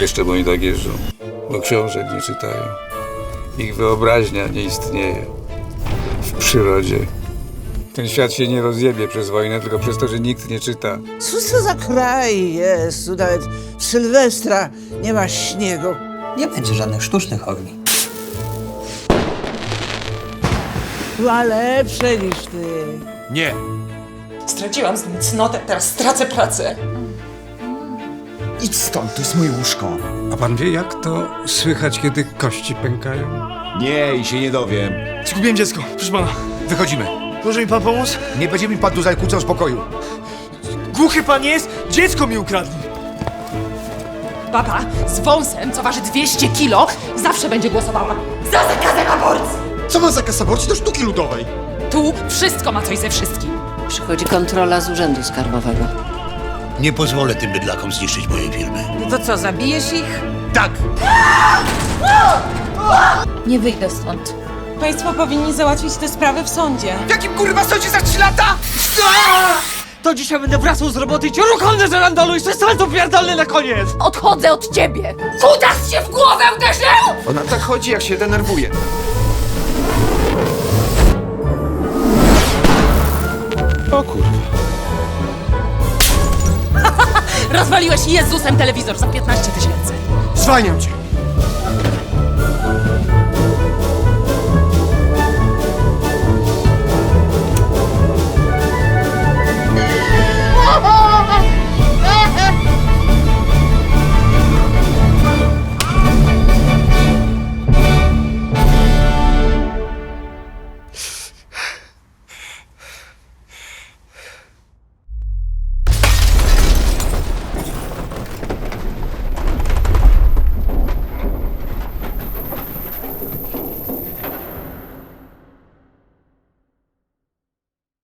Jeszcze bo oni tak jeżdżą, bo książek nie czytają. Ich wyobraźnia nie istnieje w przyrodzie. Ten świat się nie rozjebie przez wojnę, tylko przez to, że nikt nie czyta. Co to za kraj jest? Tu nawet w Sylwestra nie ma śniegu. Nie będzie żadnych sztucznych ogni. Była lepsze niż ty. Nie. Straciłam z nim cnotę, teraz stracę pracę. Idź stąd, to jest moje łóżko. A pan wie, jak to słychać, kiedy kości pękają? Nie, i się nie dowiem. Zgubiłem dziecko, proszę pana. Wychodzimy. Może mi pan pomóc? Nie będzie mi pan tu zakłócał spokoju. Głuchy pan jest? Dziecko mi ukradli. Baba z wąsem, co waży 200 kilo, zawsze będzie głosowała za zakazem aborcji. Co ma zakaz aborcji do sztuki ludowej? Tu wszystko ma coś ze wszystkim. Przychodzi kontrola z urzędu skarbowego. Nie pozwolę tym bydlakom zniszczyć mojej firmy. To co, zabijesz ich? Tak! Nie wyjdę stąd. Państwo powinni załatwić te sprawy w sądzie. W jakim kurwa sądzie za 3 lata? To dzisiaj będę wracał z roboty i cię ruchomny żerandalu i salto pierdolny na koniec! Odchodzę od ciebie. Kutas się w głowę uderzył! Ona tak chodzi, jak się denerwuje. O kurwa. Rozwaliłeś Jezusem telewizor za 15 tysięcy. Zwalniam cię!